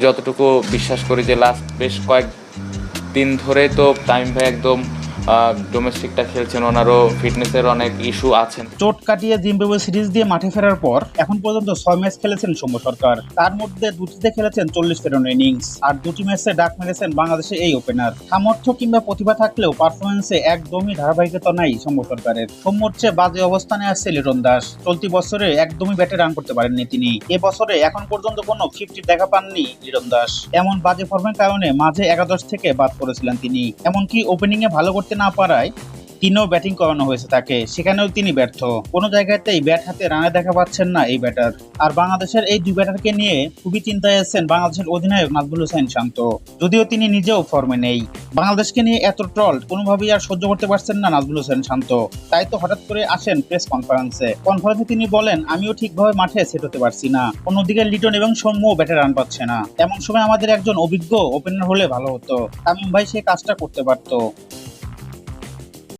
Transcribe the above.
যতটুকু বিশ্বাস করি যে লাস্ট বেশ কয়েক দিন ধরে তো তামিম ভাই একদম ডোমেস্টিকটা খেলছেন, ওনারও ফিটনেসের অনেক ইস্যু আছেন। চোট কাটিয়ে জিম্বাবুয়ে সিরিজ দিয়ে মাঠে ফেরার পর এখন পর্যন্ত ছয় ম্যাচ খেলেছেন সৌম্য সরকার। তার মধ্যে দুটিতে খেলেছেন চল্লিশ রানের ইনিংস আর দুটি ম্যাচে ডাক মেরেছেন বাংলাদেশের এই ওপেনার সামর্থ্য কিংবা প্রতিভা থাকলেও পারফরমেন্সে একদমই ধারাবাহিকতা নাই সৌম্য সরকারের। সৌম্যর চেয়ে বাজে অবস্থানে আসছে লিটন দাস। চলতি বছরে একদমই ব্যাটে রান করতে পারেননি তিনি। এ বছরে এখন পর্যন্ত কোনো ফিফটি দেখা পাননি লিটন দাস। এমন বাজে ফর্মের কারণে মাঝে একাদশ থেকে বাদ করেছিলেন তিনি। এমনকি ওপেনিং এ ভালো করতে না পারায় তিনও ব্যাটিং করানো হয়েছে তাকে। সেখানেও তিনি ব্যর্থ। কোনো জায়গাতেই ব্যাট হাতে রানে দেখা পাচ্ছেন না এই ব্যাটার। আর বাংলাদেশের এই দুই ব্যাটারকে নিয়ে খুবই চিন্তায় আছেন বাংলাদেশের অধিনায়ক নাজবুল হোসেন শান্ত। যদিও তিনি নিজেও ফর্মে নেই। বাংলাদেশকে নিয়ে এত ট্রল কোনোভাবেই আর সহ্য করতে পারছেন না নাজবুল হোসেন শান্ত। তাই তো হঠাৎ করে আসেন প্রেস কনফারেন্সে। কনফারেন্সে তিনি বলেন, আমিও ঠিকভাবে মাঠে সেট হতে পারছি না। অন্যদিকে লিটন এবং সৌম্য ব্যাটে রান পাচ্ছে না। এমন সময় আমাদের একজন অভিজ্ঞ ওপেনার হলে ভালো হতো। তামিম ভাই সে কাজটা করতে পারতো।